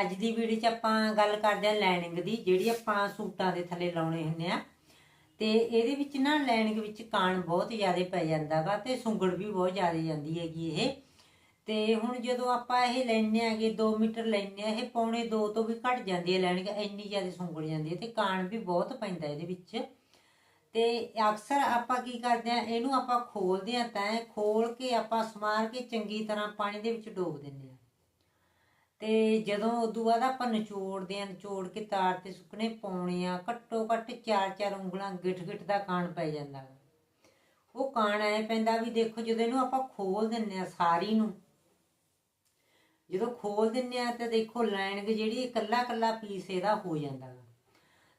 ਅੱਜ ਦੀ ਵੀਡੀਓ 'ਚ ਆਪਾਂ ਗੱਲ ਕਰਦੇ ਹਾਂ ਲਾਈਨਿੰਗ ਦੀ, ਜਿਹੜੀ ਆਪਾਂ ਸੂਟਾਂ ਦੇ ਥੱਲੇ ਲਾਉਣੇ ਹੁੰਦੇ ਆ। ਤੇ ਇਹਦੇ ਵਿੱਚ ਨਾ ਲਾਈਨਿੰਗ ਵਿੱਚ ਕਾਣ ਬਹੁਤ ਜ਼ਿਆਦਾ ਪੈ ਜਾਂਦਾਗਾ ਤੇ ਸੁੰਗੜ ਵੀ ਬਹੁਤ ਜ਼ਿਆਦਾ ਜਾਂਦੀ ਹੈਗੀ ਇਹ। ਤੇ ਹੁਣ ਜਦੋਂ ਆਪਾਂ ਇਹ ਲੈਣੇ ਆਗੇ 2 ਮੀਟਰ ਲੈਣੇ ਆ, ਇਹ ਪੌਣੇ 2 ਤੋਂ ਵੀ ਘਟ ਜਾਂਦੀ ਹੈ ਲਾਈਨਿੰਗ ਇੰਨੀ ਜ਼ਿਆਦਾ ਸੁੰਗੜ ਜਾਂਦੀ ਹੈ ਤੇ ਕਾਣ ਵੀ ਬਹੁਤ ਪੈਂਦਾ ਇਹਦੇ ਵਿੱਚ। ਤੇ ਅਕਸਰ ਆਪਾਂ ਕੀ ਕਰਦੇ ਆ, ਇਹਨੂੰ ਆਪਾਂ ਖੋਲਦੇ ਆ ਤਾਂ ਖੋਲ ਕੇ ਆਪਾਂ ਸਮਾਰ ਕੇ ਚੰਗੀ ਤਰ੍ਹਾਂ ਪਾਣੀ ਦੇ ਵਿੱਚ ਡੋਬ ਦਿੰਦੇ ਆ। ਤੇ ਜਦੋਂ ਉਦੋਂ ਬਾਅਦ ਆਪਾਂ ਨਿਚੋੜਦੇ ਆ ਨਿਚੋੜ ਕੇ ਤਾਰ ਤੇ ਸੁੱਕਣੇ ਪਾਉਣੇ ਆ, ਘੱਟੋ ਘੱਟ 4-4 ਉਂਗਲਾਂ ਗਿੱਠ ਗਿੱਠ ਦਾ ਕਾਣ ਪੈ ਜਾਂਦਾ ਗਾ। ਉਹ ਕਾਣ ਐ ਪੈਂਦਾ ਵੀ ਦੇਖੋ ਜਦੋਂ ਇਹਨੂੰ ਆਪਾਂ ਖੋਲ ਦਿੰਨੇ ਆ ਸਾਰੀ ਨੂੰ, ਜਦੋਂ ਖੋਲ ਦਿੰਨੇ ਆ ਤਾਂ ਦੇਖੋ ਲਾਈਨਿੰਗ ਜਿਹੜੀ ਇਕੱਲਾ ਇਕੱਲਾ ਪੀਸ ਇਹਦਾ ਹੋ ਜਾਂਦਾ ਗਾ।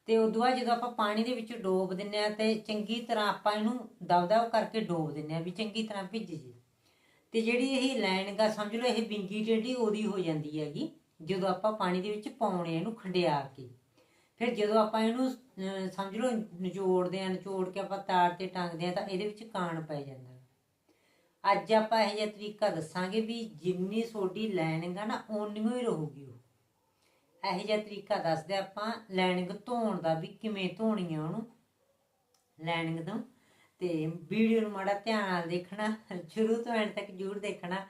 ਤੇ ਉਦੋਂ ਬਾਅਦ ਜਦੋਂ ਆਪਾਂ ਪਾਣੀ ਦੇ ਵਿੱਚ ਡੋਬ ਦਿੰਨੇ ਆ ਤੇ ਚੰਗੀ ਤਰ੍ਹਾਂ ਆਪਾਂ ਇਹਨੂੰ ਦਬ-ਦਬ ਕਰਕੇ ਡੋਬ ਦਿੰਨੇ ਆ ਵੀ ਚੰਗੀ ਤਰ੍ਹਾਂ ਭਿੱਜ ਜੇ ਤੇ ਜਿਹੜੀ ਇਹ ਲਾਈਨਿੰਗ ਆ ਸਮਝ ਲਓ ਇਹ ਬਿੰਗੀ ਟੇਢੀ ਉਹਦੀ ਹੋ ਜਾਂਦੀ ਹੈਗੀ, ਜਦੋਂ ਆਪਾਂ ਪਾਣੀ ਦੇ ਵਿੱਚ ਪਾਉਣੇ ਇਹਨੂੰ ਖੰਡਿਆ ਕੇ। ਫਿਰ ਜਦੋਂ ਆਪਾਂ ਇਹਨੂੰ ਸਮਝ ਲਓ ਨਿਚੋੜਦੇ ਆ, ਨਿਚੋੜ ਕੇ ਆਪਾਂ ਤਾਰ ਤੇ ਟੰਗਦੇ ਆ ਤਾਂ ਇਹਦੇ ਵਿੱਚ ਕਾਣ ਪੈ ਜਾਂਦਾ। ਅੱਜ ਆਪਾਂ ਇਹ ਜਿਹਾ ਤਰੀਕਾ ਦੱਸਾਂਗੇ ਵੀ ਜਿੰਨੀ ਸੋਡੀ ਲਾਈਨਿੰਗ ਆ ਨਾ ਓਨੀ ਹੀ ਰਹੂਗੀ ਉਹ। ਇਹ ਜਿਹਾ ਤਰੀਕਾ ਦੱਸਦੇ ਆਪਾਂ ਲਾਈਨਿੰਗ ਧੋਣ ਦਾ ਵੀ ਕਿਵੇਂ ਧੋਣੀ ਆ ਉਹਨੂੰ। ਲਾਈਨਿੰਗ ਤੋਂ ਤੇ ਵੀਡੀਓ ਨੂੰ ਮਾੜਾ ਧਿਆਨ ਨਾਲ ਦੇਖਣਾ ਸ਼ੁਰੂ ਤੋਂ ਐਂਡ ਤੱਕ ਜ਼ਰੂਰ ਦੇਖਣਾ,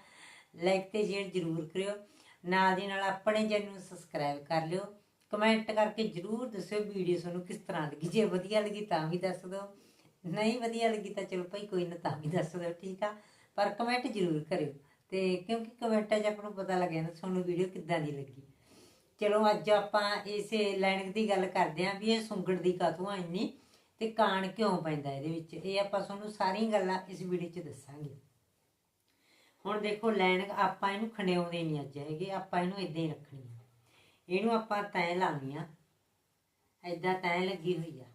ਲਾਈਕ ਤੇ ਸ਼ੇਅਰ ਜ਼ਰੂਰ ਕਰਿਓ, ਨਾਲ ਦੀ ਨਾਲ ਆਪਣੇ ਚੈਨਲ ਨੂੰ ਸਬਸਕ੍ਰਾਈਬ ਕਰ ਲਿਓ, ਕਮੈਂਟ ਕਰਕੇ ਜ਼ਰੂਰ ਦੱਸਿਓ ਵੀਡੀਓ ਤੁਹਾਨੂੰ ਕਿਸ ਤਰ੍ਹਾਂ ਲੱਗੀ, ਜੇ ਵਧੀਆ ਲੱਗੀ ਤਾਂ ਵੀ ਦੱਸ ਦਿਓ, ਨਹੀਂ ਵਧੀਆ ਲੱਗੀ ਤਾਂ ਚਲੋ ਭਾਈ ਕੋਈ ਨਾ ਤਾਂ ਵੀ ਦੱਸ ਦਿਓ, ਠੀਕ ਆ, ਪਰ ਕਮੈਂਟ ਜ਼ਰੂਰ ਕਰਿਓ, ਤੇ ਕਿਉਂਕਿ ਕਮੈਂਟਾਂ 'ਚ ਆਪਾਂ ਨੂੰ ਪਤਾ ਲੱਗ ਜਾਂਦਾ ਤੁਹਾਨੂੰ ਵੀਡੀਓ ਕਿੱਦਾਂ ਦੀ ਲੱਗੀ। ਚਲੋ ਅੱਜ ਆਪਾਂ ਇਸੇ ਲਾਈਨਿੰਗ ਦੀ ਗੱਲ ਕਰਦੇ ਆਂ ਵੀ ਇਹ ਸੁੰਗੜ ਦੀ ਕਾਤੋਂ ਆ ਇੰਨੀ। ਤੇ ਕਾਣ ਕਿਉਂ ਪੈਂਦਾ ਇਹਦੇ ਵਿੱਚ? ਇਹ ਆਪਾਂ ਤੁਹਾਨੂੰ ਸਾਰੀਆਂ ਗੱਲਾਂ ਇਸ ਵੀਡੀਓ 'ਚ ਦੱਸਾਂਗੇ। ਹੁਣ ਦੇਖੋ ਲਾਈਨਿੰਗ ਆਪਾਂ ਇਹਨੂੰ ਖੰਡਿਆਉਂਦੇ ਨਹੀਂ ਅੱਜ ਹੈਗੇ, ਆਪਾਂ ਇਹਨੂੰ ਇਦਾਂ ਹੀ ਰੱਖਣੀ ਆ ਇਹਨੂੰ ਆਪਾਂ ਤੈਅ ਲਾਉਣੀ ਆ ਐਦਾਂ ਤੈਅ ਲੱਗੀ ਹੋਈ ਆ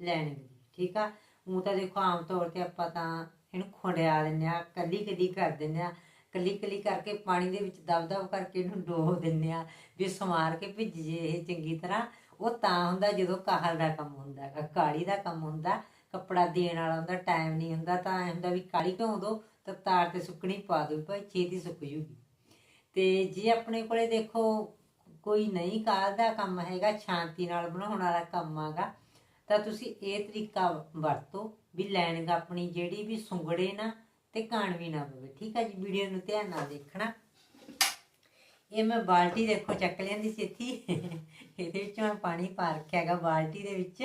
ਲਾਈਨਿੰਗ ਦੀ, ਠੀਕ ਆ? ਉਹ ਤਾਂ ਦੇਖੋ, ਆਮ ਤੌਰ ਤੇ ਆਪਾਂ ਤਾਂ ਇਹਨੂੰ ਖੰਡਿਆ ਦਿੰਦੇ ਆ, ਕੱਲੀ ਕੱਲੀ ਕਰ ਦਿੰਦੇ ਆ। ਕੱਲੀ ਕੱਲੀ ਕਰਕੇ ਪਾਣੀ ਦੇ ਵਿੱਚ ਦਬ-ਦਬ ਕਰਕੇ ਇਹਨੂੰ ਡੋਬ ਦਿੰਦੇ ਆ, ਵੀ ਸਮਾਰ ਕੇ ਭਿੱਜ ਜੇ ਇਹ ਚੰਗੀ ਤਰ੍ਹਾਂ। ਉਹ ਤਾਂ ਹੁੰਦਾ ਜਦੋਂ ਕਾਹਲ ਦਾ ਕੰਮ ਹੁੰਦਾ ਗਾ ਕਾਲੀ ਦਾ ਕੰਮ ਹੁੰਦਾ, ਕੱਪੜਾ ਦੇਣ ਵਾਲਾ ਹੁੰਦਾ ਟਾਈਮ ਨਹੀਂ ਹੁੰਦਾ, ਤਾਂ ਐਂ ਹੁੰਦਾ ਵੀ ਕਾਲੀ ਧੋ ਦੋ, ਤਾਂ ਤਾਰ ਤੇ ਸੁੱਕਣੀ ਪਾ ਦਿਓ, ਭਾਈ ਛੇਤੀ ਸੁੱਕ ਜੂਗੀ। ਤੇ ਜੇ ਆਪਣੇ ਕੋਲੇ ਦੇਖੋ, ਕੋਈ ਨਹੀਂ ਕਾਲ ਦਾ ਕੰਮ ਹੈਗਾ, ਸ਼ਾਂਤੀ ਨਾਲ ਬਣਾਉਣ ਵਾਲਾ ਕੰਮ ਆਗਾ ਤਾਂ ਤੁਸੀਂ ਇਹ ਤਰੀਕਾ ਵਰਤੋ ਵੀ ਲਾਈਨਿੰਗ ਆਪਣੀ ਜਿਹੜੀ ਵੀ ਸੁੰਗੜੇ ਨਾ, ਤੇ ਕਾਣ ਵੀ ਨਾ ਪਵੇ ਠੀਕ ਹੈ ਜੀ? ਵੀਡੀਓ ਨੂੰ ਧਿਆਨ ਨਾਲ ਦੇਖਣਾ। ਇਹ ਮੈਂ ਬਾਲਟੀ ਦੇਖੋ ਚੱਕ ਲਿਆਂਦੀ ਸੀ ਇੱਥੇ ਇਹਦੇ ਵਿੱਚੋਂ ਮੈਂ ਪਾਣੀ ਪਾ ਰੱਖਿਆ ਹੈਗਾ ਬਾਲਟੀ ਦੇ ਵਿੱਚ।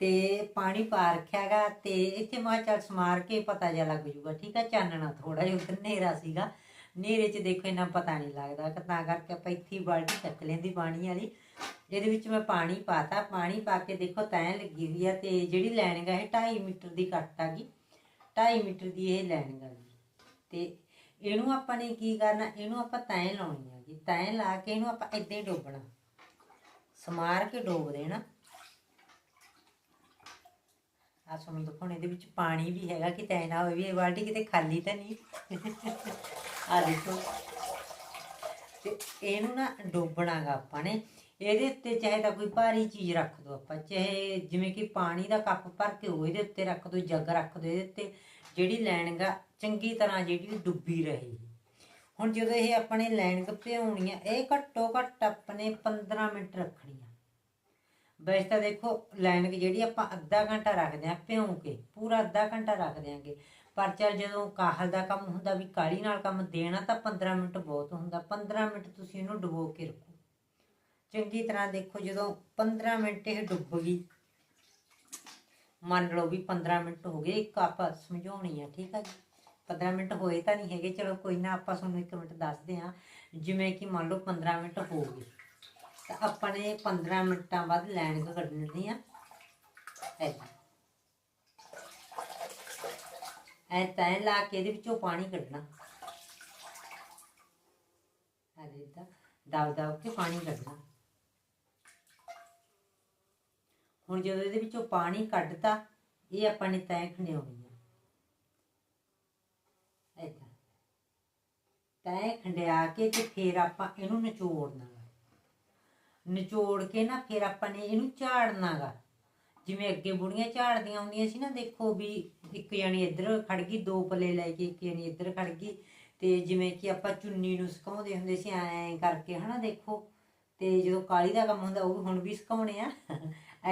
ਤੇ ਪਾਣੀ ਪਾ ਰੱਖਿਆ ਹੈਗਾ ਤੇ ਇੱਥੇ ਮੈਂ ਚੱਲ ਸਮਾਰ ਕੇ ਪਤਾ ਜਿਹਾ ਲੱਗ ਜੂਗਾ, ਠੀਕ ਆ? ਚਾਨਣਾ ਥੋੜਾ ਜਿਹਾ ਉੱਧਰ ਹਨੇਰਾ ਸੀਗਾ। ਹਨੇਰੇ 'ਚ ਦੇਖੋ ਇੰਨਾ ਪਤਾ ਨਹੀਂ ਲੱਗਦਾ ਕਿ ਤਾਂ ਕਰਕੇ ਆਪਾਂ ਇੱਥੇ ਬਾਲਟੀ ਚੱਕ ਲੈਂਦੀ ਪਾਣੀ ਵਾਲੀ ਇਹਦੇ ਵਿੱਚ ਮੈਂ ਪਾਣੀ ਪਾਤਾ। ਪਾਣੀ ਪਾ ਕੇ ਦੇਖੋ ਤੈਂ ਲੱਗੀ ਹੋਈ ਆ ਤੇ ਜਿਹੜੀ ਲੈਣਗਾ ਇਹ 2.5 ਮੀਟਰ ਦੀ ਕੱਟ ਆ ਗਈ। 2.5 ਮੀਟਰ ਦੀ ਇਹ ਲੈਣਗਾ ਆ ਗਈ ਤੇ ਇਹਨੂੰ ਆਪਾਂ ਨੇ ਕੀ ਕਰਨਾ? ਇਹਨੂੰ ਆਪਾਂ ਤੈਂ ਲਾਉਣੀ ਆ ਜੀ। ਤੈਂ ਲਾ ਕੇ ਇਹਨੂੰ ਆਪਾਂ ਇਦਾਂ ਹੀ ਡੋਬਣਾ। ਸਮਾਰ ਕੇ ਡੋਬ ਦੇਣਾ। ਆ ਤੁਹਾਨੂੰ ਦਿਖਾਉਣ ਇਹਦੇ ਵਿੱਚ ਪਾਣੀ ਵੀ ਹੈਗਾ ਕਿ ਤੈਂ ਨਾ ਹੋਵੇ। ਵੀ ਇਹ ਬਾਲਟੀ ਕਿਤੇ ਖਾਲੀ ਤਾਂ ਨਹੀਂ। ਆ ਦੇਖੋ। ਤੇ ਇਹਨੂੰ ਨਾ ਡੋਬਣਾਗਾ ਆਪਾਂ ਨੇ। ਇਹਦੇ ਉੱਤੇ ਚਾਹੇ ਤਾਂ ਕੋਈ ਭਾਰੀ ਚੀਜ਼ ਰੱਖ ਦੋ ਆਪਾਂ। ਚਾਹੇ ਜਿਵੇਂ ਕਿ ਪਾਣੀ ਦਾ ਕੱਪ ਭਰ ਕੇ ਉਹ ਇਹਦੇ ਉੱਤੇ ਰੱਖ ਦੋ, ਜੱਗ ਰੱਖ ਦੋ ਇਹਦੇ ਉੱਤੇ। ਜਿਹੜੀ ਲਾਈਨਿੰਗ ਆ, ਚੰਗੀ ਤਰ੍ਹਾਂ ਜਿਹੜੀ ਡੁੱਬੀ ਰਹੇ। ਹੁਣ ਜਦੋਂ ਇਹ ਆਪਣੇ ਲਾਈਨਿੰਗ ਭਿਉਣੀ ਆ, ਇਹ ਘੱਟੋ ਘੱਟ ਆਪਣੇ 15 ਮਿੰਟ ਰੱਖਣੀ ਆ। ਵੈਸੇ ਤਾਂ ਦੇਖੋ ਲਾਈਨਿੰਗ ਜਿਹੜੀ ਆਪਾਂ ਅੱਧਾ ਘੰਟਾ ਰੱਖਦੇ ਆ ਭਿਉਂ ਕੇ, ਪੂਰਾ ਅੱਧਾ ਘੰਟਾ ਰੱਖ ਦਿਆਂਗੇ। ਪਰ ਚੱਲ ਜਦੋਂ ਕਾਹਲ ਦਾ ਕੰਮ ਹੁੰਦਾ ਵੀ ਕਾਲੀ ਨਾਲ ਕੰਮ ਦੇਣਾ ਤਾਂ 15 ਮਿੰਟ ਬਹੁਤ ਹੁੰਦਾ 15 ਮਿੰਟ ਤੁਸੀਂ ਇਹਨੂੰ ਡੁਬੋ ਕੇ ਰੱਖੋ। ਚੰਗੀ ਤਰ੍ਹਾਂ ਦੇਖੋ ਜਦੋਂ 15 ਮਿੰਟ ਇਹ ਡੁੱਬ ਗਈ ਮੰਨ ਲਓ ਵੀ 15 ਮਿੰਟ ਹੋ ਗਏ, ਇੱਕ ਆਪਾਂ ਸਮਝਾਉਣੀ ਆ, ਠੀਕ ਆ ਜੀ? 15 ਮਿੰਟ ਹੋਏ ਤਾਂ ਨਹੀਂ ਹੈਗੇ, ਚਲੋ ਕੋਈ ਨਾ ਆਪਾਂ ਤੁਹਾਨੂੰ ਇੱਕ ਮਿੰਟ ਦੱਸਦੇ ਆ ਜਿਵੇਂ ਕਿ ਮੰਨ ਲਓ 15 ਮਿੰਟ ਹੋ ਗਏ। ਤਾਂ ਆਪਾਂ ਨੇ 15 ਮਿੰਟਾਂ ਬਾਅਦ ਲਾਈਨ ਕੱਢਣੀ ਆ ਐਦਾਂ ਐ ਤੈਂ ਲਾ ਕੇ ਇਹਦੇ ਵਿੱਚੋਂ ਪਾਣੀ ਕੱਢਣਾ। ਅਰੇ ਇਦਾਂ ਦਬ ਦਬ ਕੇ ਪਾਣੀ ਕੱਢਣਾ। ਹੁਣ ਜਦੋਂ ਇਹਦੇ ਵਿੱਚੋਂ ਪਾਣੀ ਕੱਢਤਾ, ਇਹ ਆਪਾਂ ਨੇ ਤੈਂ ਖੰਡਿਆਉਣੀ ਆ। ਏਦਾਂ ਤੈਂ। ਖੰਡਿਆ ਕੇ ਤੇ ਫਿਰ ਆਪਾਂ ਇਹਨੂੰ ਨਿਚੋੜਨਾ ਗਾ। ਨਿਚੋੜ ਕੇ ਨਾ ਫਿਰ ਆਪਾਂ ਨੇ ਇਹਨੂੰ ਝਾੜਨਾਗਾ। ਜਿਵੇਂ ਅੱਗੇ ਬੁੜੀਆਂ ਝਾੜਦੀਆਂ ਹੁੰਦੀਆਂ ਸੀ ਨਾ, ਦੇਖੋ ਵੀ ਇੱਕ ਜਣੀ ਇੱਧਰ ਖੜ ਗਈ, ਦੋ ਪੱਲੇ ਲੈ ਕੇ ਇੱਕ ਜਣੀ ਇੱਧਰ ਖੜ ਗਈ। ਤੇ ਜਿਵੇਂ ਕਿ ਆਪਾਂ ਚੁੰਨੀ ਨੂੰ ਸੁਕਾਉਂਦੇ ਹੁੰਦੇ ਸੀ, ਐਂ ਕਰਕੇ ਹਨਾ ਦੇਖੋ। ਤੇ ਜਦੋਂ ਕਾਲੀ ਦਾ ਕੰਮ ਹੁੰਦਾ, ਉਹ ਹੁਣ ਵੀ ਸੁਕਾਉਣੇ ਆ।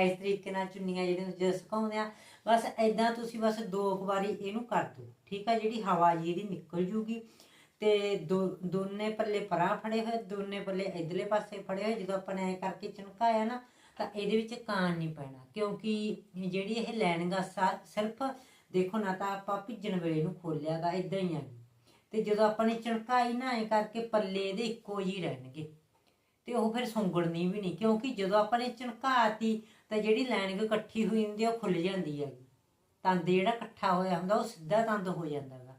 ਇਸ ਤਰੀਕੇ ਨਾਲ ਚੁੰਨੀਆਂ ਜਿਹੜੀਆਂ ਜਦੋਂ ਸੁਕਾਉਂਦੇ ਆ, ਬਸ ਐਦਾਂ ਤੁਸੀਂ ਬਸ ਦੋ ਕੁ ਵਾਰੀ ਇਹਨੂੰ ਕਰ ਦਿਓ, ਠੀਕ ਆ? ਜਿਹੜੀ ਹਵਾ ਜੀ ਇਹਦੀ ਨਿਕਲ ਜੂਗੀ। ਤੇ ਦੋ, ਦੋਨੇ ਪੱਲੇ ਪਰਾਂ ਫੜੇ ਹੋਏ, ਦੋਨੇ ਪੱਲੇ ਇਧਰਲੇ ਪਾਸੇ ਫੜੇ ਹੋਏ। ਜਦੋਂ ਆਪਾਂ ਨੇ ਐ ਕਰਕੇ ਚਣਕਾਇਆ ਨਾ, ਤਾਂ ਇਹਦੇ ਵਿੱਚ ਕਾਣ ਨਹੀਂ ਪੈਣਾ, ਕਿਉਂਕਿ ਜਿਹੜੀ ਇਹ ਲੈਣਗਾ ਸਾ- ਸਿਰਫ ਦੇਖੋ ਨਾ ਤਾਂ ਆਪਾਂ ਭਿੱਜਣ ਵੇਲੇ ਨੂੰ ਖੋਲਿਆਗਾ ਇਦਾਂ ਹੀ ਆ। ਤੇ ਜਦੋਂ ਆਪਾਂ ਨੇ ਚਣਕਾਈ ਨਾ, ਐ ਕਰਕੇ ਪੱਲੇ ਇਹਦੇ ਇੱਕੋ ਜਿਹੇ ਰਹਿਣਗੇ। ਤੇ ਉਹ ਫਿਰ ਸੁੰਗੜਨੀ ਵੀ ਨਹੀਂ, ਕਿਉਂਕਿ ਜਦੋਂ ਆਪਾਂ ਨੇ ਚਣਕਾਤੀ ਤਾਂ ਜਿਹੜੀ ਲਾਈਨਿੰਗ ਇਕੱਠੀ ਹੋਈ ਹੁੰਦੀ ਆ ਉਹ ਖੁੱਲ ਜਾਂਦੀ ਹੈਗੀ ਤੰਦ ਜਿਹੜਾ ਇਕੱਠਾ ਹੋਇਆ ਹੁੰਦਾ ਉਹ ਸਿੱਧਾ ਤੰਦ ਹੋ ਜਾਂਦਾ ਗਾ।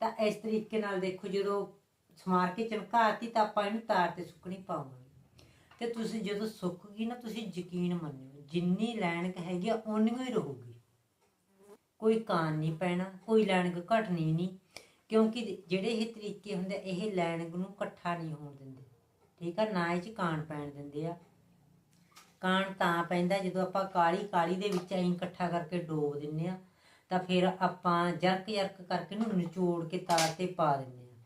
ਤਾਂ ਇਸ ਤਰੀਕੇ ਨਾਲ ਦੇਖੋ ਜਦੋਂ ਸਮਾਰ ਕੇ ਚਮਕਾਤੀ ਤਾਂ ਆਪਾਂ ਇਹਨੂੰ ਤਾਰ ਤੇ ਸੁੱਕਣੀ ਪਾਵਾਂਗੇ। ਤੇ ਤੁਸੀਂ ਜਦੋਂ ਸੁੱਕ ਗਈ ਨਾ ਤੁਸੀਂ ਯਕੀਨ ਮੰਨਿਓ ਜਿੰਨੀ ਲਾਈਨਿੰਗ ਹੈਗੀ ਆ ਓਨੀ ਹੀ ਰਹੂਗੀ। ਕੋਈ ਕਾਨ ਨਹੀਂ ਪੈਣਾ ਕੋਈ ਲਾਈਨਿੰਗ ਘਟਣੀ ਨਹੀਂ ਕਿਉਂਕਿ ਜਿਹੜੇ ਇਹ ਤਰੀਕੇ ਹੁੰਦੇ ਆ, ਇਹ ਲਾਈਨਿੰਗ ਨੂੰ ਇਕੱਠਾ ਨਹੀਂ ਹੋਣ ਦਿੰਦੇ। ਠੀਕ ਆ ਨਾ ਇਹ ਚ ਕਾਨ ਪੈਣ ਦਿੰਦੇ ਆ। ਕਾਣ ਤਾਂ ਪੈਂਦਾ ਜਦੋਂ ਆਪਾਂ ਕਾਲੀ ਕਾਲੀ ਦੇ ਵਿੱਚ ਐਂ ਇਕੱਠਾ ਕਰਕੇ ਡੋਬ ਦਿੰਨੇ ਆ ਤਾਂ ਫਿਰ ਆਪਾਂ ਜਰਕ ਜਰਕ ਕਰਕੇ ਨੂੰ ਨਿਚੋੜ ਕੇ ਤਾਰ ਤੇ ਪਾ ਦਿੰਨੇ ਆ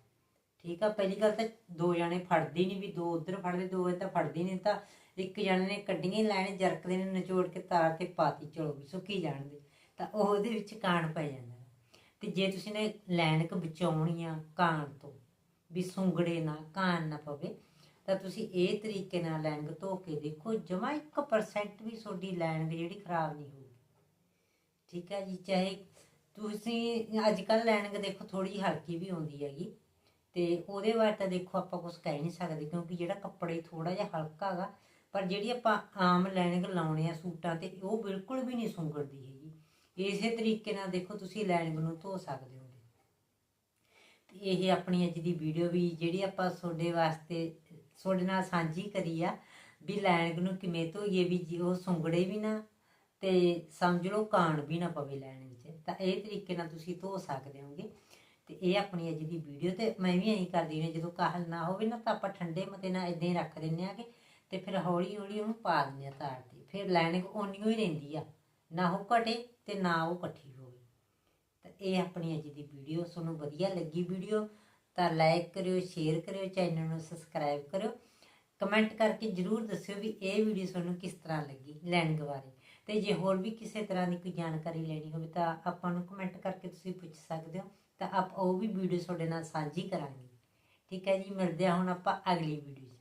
ਠੀਕ ਆ, ਪਹਿਲੀ ਗੱਲ ਤਾਂ ਦੋ ਜਣੇ ਫੜਦੇ ਨਹੀਂ, ਵੀ ਦੋ ਉਧਰ ਫੜਦੇ ਦੋ ਇਹ ਤਾਂ ਫੜਦੇ ਨਹੀਂ, ਤਾਂ ਇੱਕ ਜਣੇ ਨੇ ਕੱਢੀਆਂ ਹੀ ਲੈਣੇ ਜਰਕਦੇ ਨੇ ਨਿਚੋੜ ਕੇ ਤਾਰ ਤੇ ਪਾਤੀ, ਚਲੋ ਵੀ ਸੁੱਕੀ ਜਾਣਦੇ ਤਾਂ ਉਹਦੇ ਵਿੱਚ ਕਾਣ ਪੈ ਜਾਂਦਾ ਤੇ ਜੇ ਤੁਸੀਂ ਨੇ ਲੈਣਕ ਬਚਾਉਣੀ ਆ ਕਾਣ ਤੋਂ, ਵੀ ਸੁੰਗੜੇ ਨਾ ਕਾਣ ਨਾ ਪਵੇ ਤਾਂ ਤੁਸੀਂ ਇਹ ਤਰੀਕੇ ਨਾਲ ਲੈਣਗ ਧੋ ਕੇ ਦੇਖੋ, ਜਮਾ 1% ਵੀ ਤੁਹਾਡੀ ਲੈਣਗ ਜਿਹੜੀ ਖਰਾਬ ਨਹੀਂ ਹੋਊਗੀ। ਠੀਕ ਹੈ ਜੀ, ਚਾਹੇ ਤੁਸੀਂ ਅੱਜ ਕੱਲ ਲੈਣਗ ਦੇਖੋ ਥੋੜੀ ਹਲਕੀ ਵੀ ਆਉਂਦੀ ਹੈਗੀ, ਤੇ ਉਹਦੇ ਬਾਰੇ ਤਾਂ ਦੇਖੋ ਆਪਾਂ ਕੁਝ ਕਹਿ ਨਹੀਂ ਸਕਦੇ, ਕਿਉਂਕਿ ਜਿਹੜਾ ਕੱਪੜੇ ਥੋੜਾ ਜਿਹਾ ਹਲਕਾ ਹੈਗਾ ਪਰ ਜਿਹੜੀ ਆਪਾਂ ਆਮ ਲੈਣਗ ਲਾਉਣੇ ਆ ਸੂਟਾਂ ਤੇ, ਉਹ ਬਿਲਕੁਲ ਵੀ ਨਹੀਂ ਸੁੰਗੜਦੀ ਹੈਗੀ। ਇਸੇ ਤਰੀਕੇ ਨਾਲ ਦੇਖੋ, ਤੁਸੀਂ ਲੈਣਗ ਨੂੰ ਧੋ ਸਕਦੇ ਹੋ। ਤੇ ਇਹ ਆਪਣੀ ਅੱਜ ਦੀ ਵੀਡੀਓ ਵੀ, ਜਿਹੜੀ ਆਪਾਂ ਤੁਹਾਡੇ ਵਾਸਤੇ ਤੁਹਾਡੇ ਨਾਲ ਸਾਂਝੀ ਕਰੀ ਆ ਵੀ ਲੈਣਗ ਨੂੰ ਕਿਵੇਂ ਧੋਈਏ, ਵੀ ਜੀ ਉਹ ਸੁੰਗੜੇ ਵੀ ਨਾ ਤੇ ਸਮਝ ਲਓ ਕਾਣ ਵੀ ਨਾ ਪਵੇ ਲੈਣ ਵਿੱਚ। ਤਾਂ ਇਹ ਤਰੀਕੇ ਨਾਲ ਤੁਸੀਂ ਧੋ ਸਕਦੇ ਹੋਗੇ। ਤੇ ਇਹ ਆਪਣੀ ਅੱਜ ਦੀ ਵੀਡੀਓ ਤੇ ਮੈਂ ਵੀ ਐਂ ਕਰਦੀ ਹਾਂ, ਜਦੋਂ ਕਾਹਲ ਨਾ ਹੋਵੇ ਨਾ ਤਾਂ ਆਪਾਂ ਠੰਡੇ ਮਤੇ ਨਾਲ ਇਦਾਂ ਹੀ ਰੱਖ ਦਿੰਨੇ ਆਗੇ ਤੇ ਫਿਰ ਹੌਲੀ ਹੌਲੀ ਉਹਨੂੰ ਪਾ ਦਿੰਦੇ ਆ ਤਾਰ ਤੇ। ਫਿਰ ਲੈਣਗ ਓਨੀ ਹੀ ਰਹਿੰਦੀ ਆ। ਨਾ ਉਹ ਘਟੇ ਤੇ ਨਾ ਉਹ ਇਕੱਠੀ ਹੋਵੇ। ਤਾਂ ਇਹ ਆਪਣੀ ਅੱਜ ਦੀ ਵੀਡੀਓ। ਤੁਹਾਨੂੰ ਵਧੀਆ ਲੱਗੀ ਵੀਡੀਓ ਤਾਂ ਲਾਈਕ ਕਰਿਓ ਸ਼ੇਅਰ ਕਰਿਓ ਚੈਨਲ ਨੂੰ ਸਬਸਕ੍ਰਾਈਬ ਕਰਿਓ। ਕਮੈਂਟ ਕਰਕੇ ਜਰੂਰ ਦੱਸਿਓ ਵੀ ਇਹ ਵੀਡੀਓ ਤੁਹਾਨੂੰ ਕਿਸ ਤਰ੍ਹਾਂ ਲੱਗੀ ਲੈਣ ਬਾਰੇ ਤੇ ਜੇ ਹੋਰ ਵੀ ਕਿਸੇ ਤਰ੍ਹਾਂ ਦੀ ਕੋਈ ਜਾਣਕਾਰੀ ਲੈਣੀ ਹੋਵੇ ਤਾਂ ਆਪਾਂ ਨੂੰ ਕਮੈਂਟ ਕਰਕੇ ਤੁਸੀਂ ਪੁੱਛ ਸਕਦੇ ਹੋ। ਤਾਂ ਆਪ ਉਹ ਵੀ ਵੀਡੀਓ ਤੁਹਾਡੇ ਨਾਲ ਸਾਂਝੀ ਕਰਾਂਗੇ। ਠੀਕ ਹੈ ਜੀ, ਮਿਲਦੇ ਹਾਂ ਹੁਣ ਆਪਾਂ ਅਗਲੀ ਵੀਡੀਓ 'ਚ।